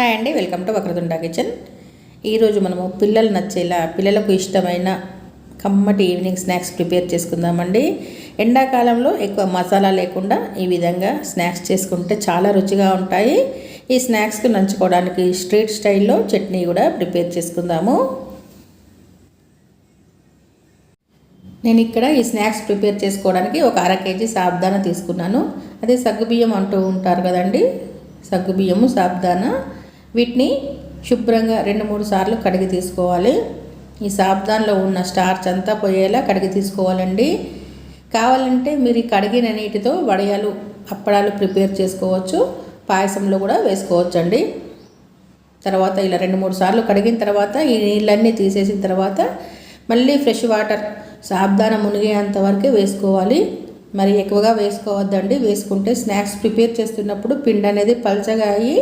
Hi అండి welcome to Vakratunda kitchen. ఈరోజు మనము పిల్లలు నచ్చేలా పిల్లలకు ఇష్టమైన కమ్మటి ఈవినింగ్ స్నాక్స్ ప్రిపేర్ చేసుకుందామండి. ఎండాకాలంలో ఎక్కువ మసాలా లేకుండా ఈ విధంగా స్నాక్స్ చేసుకుంటే చాలా రుచిగా ఉంటాయి. ఈ స్నాక్స్కి నంచుకోవడానికి స్ట్రీట్ స్టైల్లో చట్నీ కూడా ప్రిపేర్ చేసుకుందాము. నేను ఇక్కడ ఈ స్నాక్స్ ప్రిపేర్ చేసుకోవడానికి ఒక అర కేజీ సాబ్దాన తీసుకున్నాను. అదే సగ్గుబియ్యం అంటూ ఉంటారు కదండి సగ్గుబియ్యము సాబ్దాన. వీటిని శుభ్రంగా రెండు మూడు సార్లు కడిగి తీసుకోవాలి. ఈ సాబ్దాన్లో ఉన్న స్టార్చ్ అంతా పోయేలా కడిగి తీసుకోవాలండి. కావాలంటే మీరు ఈ కడిగిన నీటితో వడియాలు అప్పడాలు ప్రిపేర్ చేసుకోవచ్చు. పాయసంలో కూడా వేసుకోవచ్చండి. తర్వాత ఇలా రెండు మూడు సార్లు కడిగిన తర్వాత ఈ నీళ్ళన్నీ తీసేసిన తర్వాత మళ్ళీ ఫ్రెష్ వాటర్ సాబ్దాన మునిగేంత వరకే వేసుకోవాలి. మరి ఎక్కువగా వేసుకోవద్దండి. వేసుకుంటే స్నాక్స్ ప్రిపేర్ చేస్తున్నప్పుడు పిండి అనేది పలచగా అయ్యి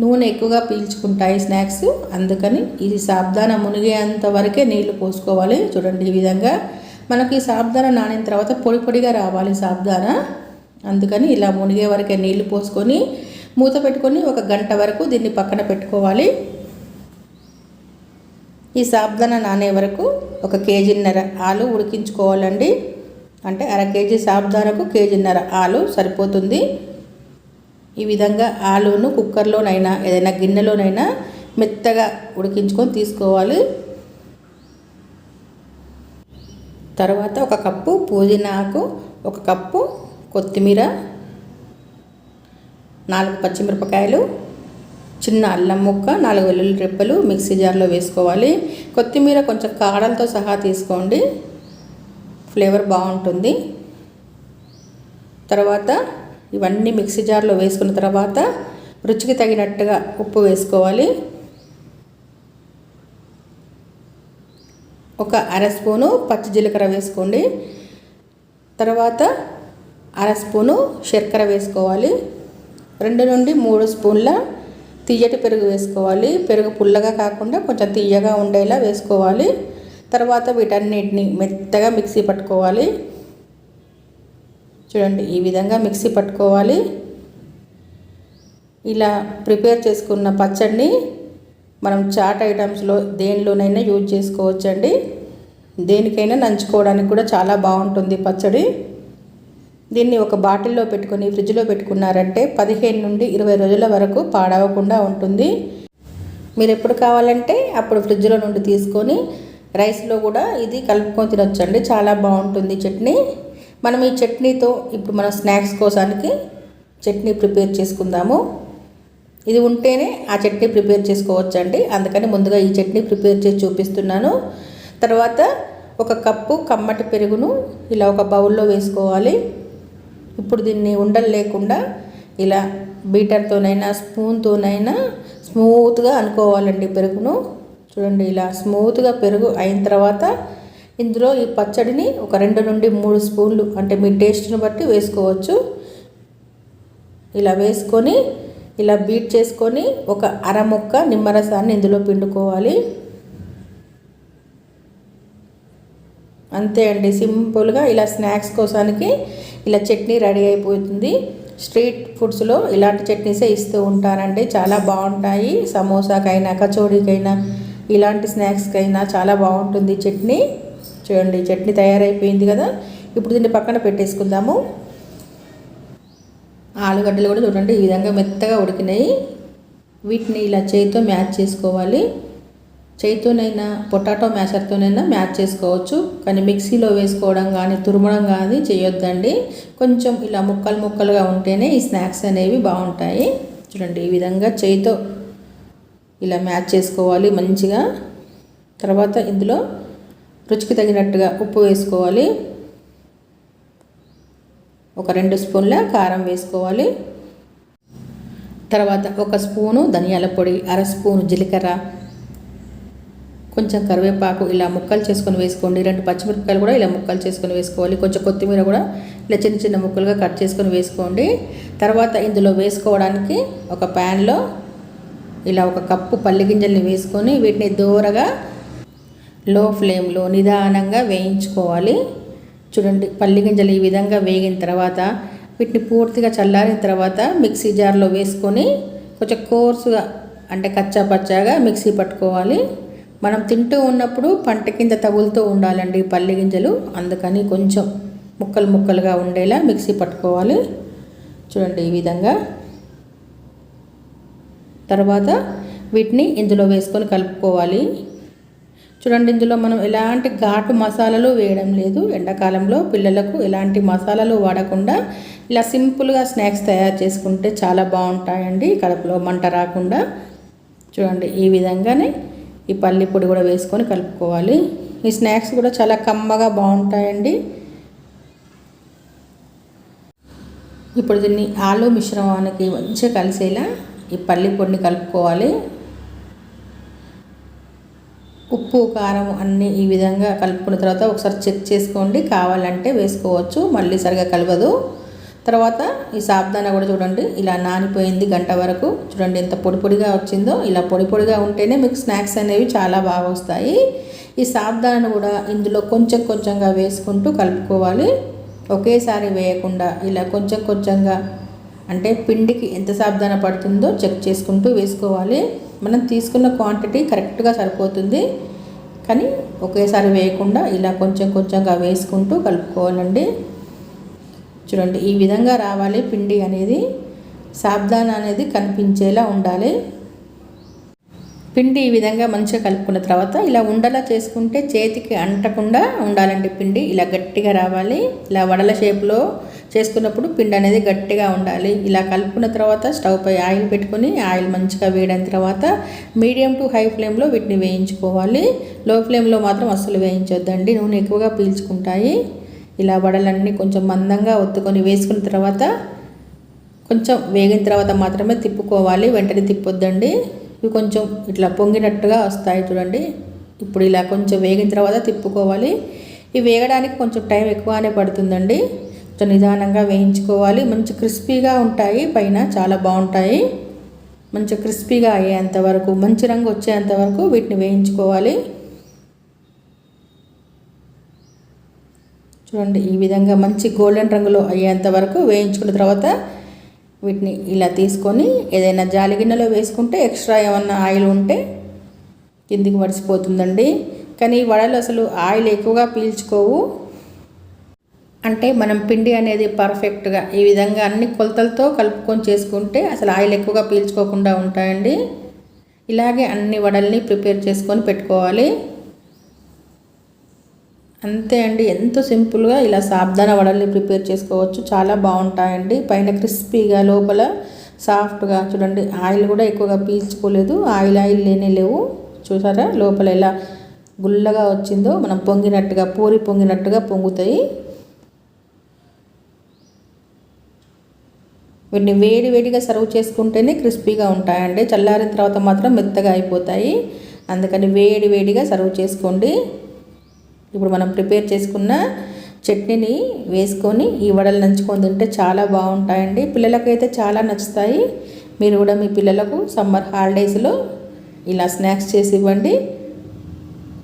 నూనె ఎక్కువగా పీల్చుకుంటాయి స్నాక్స్. అందుకని ఇది సాబ్దాన మునిగేంత వరకే నీళ్ళు పోసుకోవాలి. చూడండి ఈ విధంగా మనకి సాబ్దాన నానిన తర్వాత పొడి పొడిగా రావాలి సాబ్దాన. అందుకని ఇలా మునిగే వరకే నీళ్ళు పోసుకొని మూత పెట్టుకొని ఒక గంట వరకు దీన్ని పక్కన పెట్టుకోవాలి. ఈ సాబ్దాన నానే వరకు ఒక కేజీన్నర ఆలు ఉడికించుకోవాలండి. అంటే అర కేజీ సాబ్దానకు కేజీన్నర ఆలు సరిపోతుంది. ఈ విధంగా ఆలును కుక్కర్లోనైనా ఏదైనా గిన్నెలోనైనా మెత్తగా ఉడికించుకొని తీసుకోవాలి. తర్వాత ఒక కప్పు పుదీనాకు ఒక కప్పు కొత్తిమీర నాలుగు పచ్చిమిరపకాయలు చిన్న అల్లం ముక్క నాలుగు వెల్లుల్లి రెప్పలు మిక్సీ జార్లో వేసుకోవాలి. కొత్తిమీర కొంచెం కాడలతో సహా తీసుకోండి. ఫ్లేవర్ బాగుంటుంది. తర్వాత ఇవన్నీ మిక్సీ జార్లో వేసుకున్న తర్వాత రుచికి తగినట్టుగా ఉప్పు వేసుకోవాలి. ఒక అర స్పూను పచ్చి జీలకర్ర వేసుకోండి. తర్వాత అర స్పూను శర్కర వేసుకోవాలి. రెండు నుండి మూడు స్పూన్ల తీయటి పెరుగు వేసుకోవాలి. పెరుగు పుల్లగా కాకుండా కొంచెం తీయగా ఉండేలా వేసుకోవాలి. తర్వాత వీటన్నిటిని మెత్తగా మిక్సీ పట్టుకోవాలి. చూడండి ఈ విధంగా మిక్సీ పట్టుకోవాలి. ఇలా ప్రిపేర్ చేసుకున్న పచ్చడిని మనం చాట్ ఐటమ్స్లో దేనిలోనైనా యూజ్ చేసుకోవచ్చండి. దేనికైనా నంచుకోవడానికి కూడా చాలా బాగుంటుంది పచ్చడి. దీన్ని ఒక బాటిల్లో పెట్టుకొని ఫ్రిడ్జ్లో పెట్టుకున్నారంటే పదిహేను నుండి ఇరవై రోజుల వరకు పాడవకుండా ఉంటుంది. మీరు ఎప్పుడు కావాలంటే అప్పుడు ఫ్రిడ్జ్లో నుండి తీసుకొని రైస్లో కూడా ఇది కలుపుకొని తినొచ్చండి. చాలా బాగుంటుంది చట్నీ. మనం ఈ చట్నీతో ఇప్పుడు మన స్నాక్స్ కోసానికి చట్నీ ప్రిపేర్ చేసుకుందాము. ఇది ఉంటేనే ఆ చట్నీ ప్రిపేర్ చేసుకోవచ్చండి. అందుకని ముందుగా ఈ చట్నీ ప్రిపేర్ చేసి చూపిస్తున్నాను. తర్వాత ఒక కప్పు కమ్మటి పెరుగును ఇలా ఒక బౌల్లో వేసుకోవాలి. ఇప్పుడు దీన్ని ఉండలు లేకుండా ఇలా బీటర్తోనైనా స్పూన్తోనైనా స్మూత్గా అనుకోవాలండి పెరుగును. చూడండి ఇలా స్మూత్గా పెరుగు అయిన తర్వాత ఇందులో ఈ పచ్చడిని ఒక రెండు నుండి మూడు స్పూన్లు అంటే మీ టేస్ట్ని బట్టి వేసుకోవచ్చు. ఇలా వేసుకొని ఇలా బీట్ చేసుకొని ఒక అర ముక్క నిమ్మరసాన్ని ఇందులో పిండుకోవాలి. అంతే అండి సింపుల్గా ఇలా స్నాక్స్ కోసానికి ఇలా చట్నీ రెడీ అయిపోతుంది. స్ట్రీట్ ఫుడ్స్లో ఇలాంటి చట్నీసే ఇస్తూ ఉంటారండి చాలా బాగుంటాయి. సమోసాకైనా కచోడీకైనా ఇలాంటి స్నాక్స్కైనా చాలా బాగుంటుంది చట్నీ. చూడండి చట్నీ తయారైపోయింది కదా. ఇప్పుడు దీన్ని పక్కన పెట్టేసుకుందాము. ఆలుగడ్డలు కూడా చూడండి ఈ విధంగా మెత్తగా ఉడికినాయి. వీటిని ఇలా చేయితో మ్యాచ్ చేసుకోవాలి. చేయితోనైనా పొటాటో మ్యాషర్తోనైనా మ్యాచ్ చేసుకోవచ్చు. కానీ మిక్సీలో వేసుకోవడం కానీ తురమడం కానీ చేయొద్దండి. కొంచెం ఇలా ముక్కలు ముక్కలుగా ఉంటేనే ఈ స్నాక్స్ అనేవి బాగుంటాయి. చూడండి ఈ విధంగా చేయితో ఇలా మ్యాచ్ చేసుకోవాలి మంచిగా. తర్వాత ఇందులో రుచికి తగినట్టుగా ఉప్పు వేసుకోవాలి. ఒక రెండు స్పూన్ల కారం వేసుకోవాలి. తర్వాత ఒక స్పూను ధనియాల పొడి అర స్పూను జీలకర్ర. కొంచెం కరివేపాకు ఇలా ముక్కలు చేసుకొని వేసుకోండి. రెండు పచ్చిమిరపకాయలు కూడా ఇలా ముక్కలు చేసుకొని వేసుకోవాలి. కొంచెం కొత్తిమీర కూడా ఇలా చిన్న చిన్న ముక్కలుగా కట్ చేసుకొని వేసుకోండి. తర్వాత ఇందులో వేసుకోవడానికి ఒక ప్యాన్లో ఇలా ఒక కప్పు పల్లి గింజల్ని వేసుకొని వీటిని దూరగా లో ఫ్లేమ్లో నిదానంగా వేయించుకోవాలి. చూడండి పల్లి గింజలు ఈ విధంగా వేగిన తర్వాత వీటిని పూర్తిగా చల్లారిన తర్వాత మిక్సీ జార్లో వేసుకొని కొంచెం కోర్సుగా అంటే కచ్చా పచ్చాగా మిక్సీ పట్టుకోవాలి. మనం తింటూ ఉన్నప్పుడు పంట కింద తగులుతూ ఉండాలండి పల్లి గింజలు. అందుకని కొంచెం ముక్కలు ముక్కలుగా ఉండేలా మిక్సీ పట్టుకోవాలి. చూడండి ఈ విధంగా. తర్వాత వీటిని ఇందులో వేసుకొని కలుపుకోవాలి. చూడండి ఇందులో మనం ఎలాంటి ఘాటు మసాలాలు వేయడం లేదు. ఎండాకాలంలో పిల్లలకు ఎలాంటి మసాలాలు వాడకుండా ఇలా సింపుల్గా స్నాక్స్ తయారు చేసుకుంటే చాలా బాగుంటాయండి. కడుపులో మంట రాకుండా. చూడండి ఈ విధంగానే ఈ పల్లి పొడి కూడా వేసుకొని కలుపుకోవాలి. ఈ స్నాక్స్ కూడా చాలా కమ్మగా బాగుంటాయండి. ఇప్పుడు దీన్ని ఆలు మిశ్రమానికి మంచిగా కలిసేలా ఈ పల్లి పొడిని కలుపుకోవాలి. ఉప్పు కారం అన్నీ ఈ విధంగా కలుపుకున్న తర్వాత ఒకసారి చెక్ చేసుకోండి. కావాలంటే వేసుకోవచ్చు మళ్ళీ సరిగా కలవదు. తర్వాత ఈ సాబ్దానా కూడా చూడండి ఇలా నానిపోయింది గంట వరకు. చూడండి ఎంత పొడి పొడిగా వచ్చిందో. ఇలా పొడి పొడిగా ఉంటేనే మీకు స్నాక్స్ అనేవి చాలా బాగా వస్తాయి. ఈ సాబ్దానాను కూడా ఇందులో కొంచెం కొంచెంగా వేసుకుంటూ కలుపుకోవాలి. ఒకేసారి వేయకుండా ఇలా కొంచెం కొంచెంగా అంటే పిండికి ఎంత సాబ్దాన పడుతుందో చెక్ చేసుకుంటూ వేసుకోవాలి. మనం తీసుకున్న క్వాంటిటీ కరెక్ట్గా సరిపోతుంది. కానీ ఒకేసారి వేయకుండా ఇలా కొంచెం కొంచెంగా వేసుకుంటూ కలుపుకోవాలండి. చూడండి ఈ విధంగా రావాలి పిండి అనేది. సాబ్దాన అనేది కనిపించేలా ఉండాలి. పిండి ఈ విధంగా మంచిగా కలుపుకున్న తర్వాత ఇలా ఉండలా చేసుకుంటే చేతికి అంటకుండా ఉండాలండి పిండి. ఇలా గట్టిగా రావాలి. ఇలా వడల షేప్లో చేసుకున్నప్పుడు పిండి అనేది గట్టిగా ఉండాలి. ఇలా కలుపుకున్న తర్వాత స్టవ్ పై ఆయిల్ పెట్టుకొని ఆయిల్ మంచిగా వేయడం తర్వాత మీడియం టు హై ఫ్లేమ్లో వీటిని వేయించుకోవాలి. లో ఫ్లేమ్లో మాత్రం అస్సలు వేయించొద్దండి. నూనె ఎక్కువగా పీల్చుకుంటాయి. ఇలా వడలన్నీ కొంచెం మందంగా ఒత్తుకొని వేసుకున్న తర్వాత కొంచెం వేగిన తర్వాత మాత్రమే తిప్పుకోవాలి. వెంటనే తిప్పొద్దండి. ఇవి కొంచెం ఇట్లా పొంగినట్టుగా వస్తాయి చూడండి. ఇప్పుడు ఇలా కొంచెం వేగిన తర్వాత తిప్పుకోవాలి. ఇవి వేగడానికి కొంచెం టైం ఎక్కువనే పడుతుందండి. కొంచెం నిదానంగా వేయించుకోవాలి. మంచి క్రిస్పీగా ఉంటాయి. పైన చాలా బాగుంటాయి. మంచి క్రిస్పీగా అయ్యేంత వరకు మంచి రంగు వచ్చేంత వరకు వీటిని వేయించుకోవాలి. చూడండి ఈ విధంగా మంచి గోల్డెన్ రంగులో అయ్యేంత వరకు వేయించుకున్న తర్వాత వీటిని ఇలా తీసుకొని ఏదైనా జాలి గిన్నెలో వేసుకుంటే ఎక్స్ట్రా ఏమన్నా ఆయిల్ ఉంటే కిందికి మడిచిపోతుందండి కానీ వడలు అసలు ఆయిల్ ఎక్కువగా పీల్చుకోవు. అంటే మనం పిండి అనేది పర్ఫెక్ట్గా ఈ విధంగా అన్ని కొలతలతో కలుపుకొని చేసుకుంటే అసలు ఆయిల్ ఎక్కువగా పీల్చుకోకుండా ఉంటాయండి. ఇలాగే అన్ని వడల్ని ప్రిపేర్ చేసుకొని పెట్టుకోవాలి. అంతే అండి. ఎంతో సింపుల్గా ఇలా సాబ్దాన వడల్ని ప్రిపేర్ చేసుకోవచ్చు. చాలా బాగుంటాయండి. పైన క్రిస్పీగా లోపల సాఫ్ట్గా చూడండి. ఆయిల్ కూడా ఎక్కువగా పీల్చుకోలేదు. ఆయిల్ ఆయిల్ లేనే లేవు. చూసారా? లోపల ఎలా గుల్లగా వచ్చిందో మనం పొంగినట్టుగా పూరి పొంగినట్టుగా పొంగుతాయి. వీటిని వేడి వేడిగా సర్వ్ చేసుకుంటేనే క్రిస్పీగా ఉంటాయండి. చల్లారిన తర్వాత మాత్రం మెత్తగా అయిపోతాయి. అందుకని వేడి వేడిగా సర్వ్ చేసుకోండి. ఇప్పుడు మనం ప్రిపేర్ చేసుకున్న చట్నీని వేసుకొని ఈ వడలు నంచుకొని తింటే చాలా బాగుంటాయండి. పిల్లలకైతే చాలా నచ్చుతాయి. మీరు కూడా మీ పిల్లలకు సమ్మర్ హాలిడేస్లో ఇలా స్నాక్స్ చేసి ఇవ్వండి.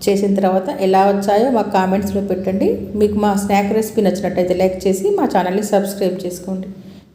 చేసిన తర్వాత ఎలా వచ్చాయో మా కామెంట్స్లో పెట్టండి. మీకు మా స్నాక్ రెసిపీ నచ్చినట్టయితే లైక్ చేసి మా ఛానల్ని సబ్స్క్రైబ్ చేసుకోండి.